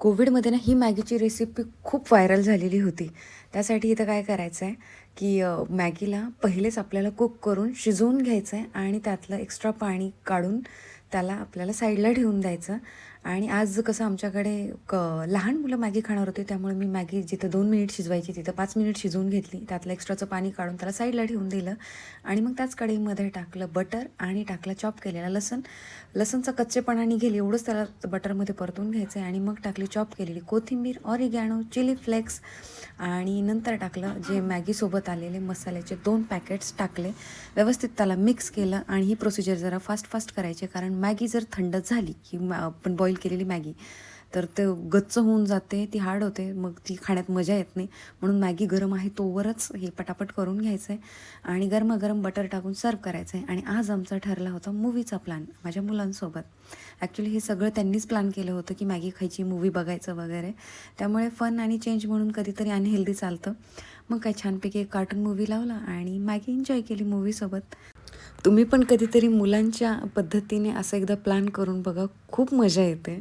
कोविडमध्ये ना ही मॅगीची रेसिपी खूप व्हायरल झालेली होती. त्यासाठी इथं काय करायचं आहे की मॅगीला पहिलेच आपल्याला कुक करून शिजवून घ्यायचं आहे आणि त्यातलं एक्स्ट्रा पाणी काढून त्याला आपल्याला साईडला ठेवून द्यायचं. आणि आज कसं आमच्याकडे क लहान मुलं मॅगी खाणार होते त्यामुळे मी मॅगी जिथं दोन मिनिट शिजवायची तिथं पाच मिनिट शिजवून घेतली. त्यातलं एक्स्ट्राचं पाणी काढून त्याला साईडला ठेवून दिलं. आणि मग त्याच कढईमध्ये टाकलं बटर आणि टाकलं चॉप केलेला लसण. लसणचा कच्चेपणा निघेल एवढंच त्याला बटरमध्ये परतून घ्यायचं आहे आणि मग टाकली चॉप केलेली कोथिंबीर ऑरिगॅनो चिली फ्लेक्स आणि नंतर टाकलं जे मॅगीसोबत आलेले मसाल्याचे दोन पॅकेट्स टाकले. व्यवस्थित त्याला मिक्स केलं आणि ही प्रोसिजर जरा फास्ट फास्ट करायची कारण मॅगी जर थंड झाली की आपण बॉईल केलेली मॅगी तर ते गच्च होऊन जाते ती हार्ड होते मग ती खाण्यात मजा येत नाही. म्हणून मॅगी गरम आहे तोवरच हे पटापट करून घ्यायचं आहे आणि गरमागरम बटर टाकून सर्व करायचं आहे आणि आज आमचा ठरला होता मूवीचा प्लॅन माझ्या मुलांसोबत. ॲक्च्युली हे सगळं त्यांनीच प्लॅन केलं होतं की मॅगी खायची मूवी बघायचं वगैरे. त्यामुळे फन आणि चेंज म्हणून कधीतरी अनहेल्दी चालतं. मग काय छानपैकी एक कार्टून मूवी लावला आणि मॅगी एन्जॉय केली मूवीसोबत तुम्ही पण कधीतरी मुलांच्या पद्धतीने असं एकदा प्लॅन करून बघा. खूप मजा येते.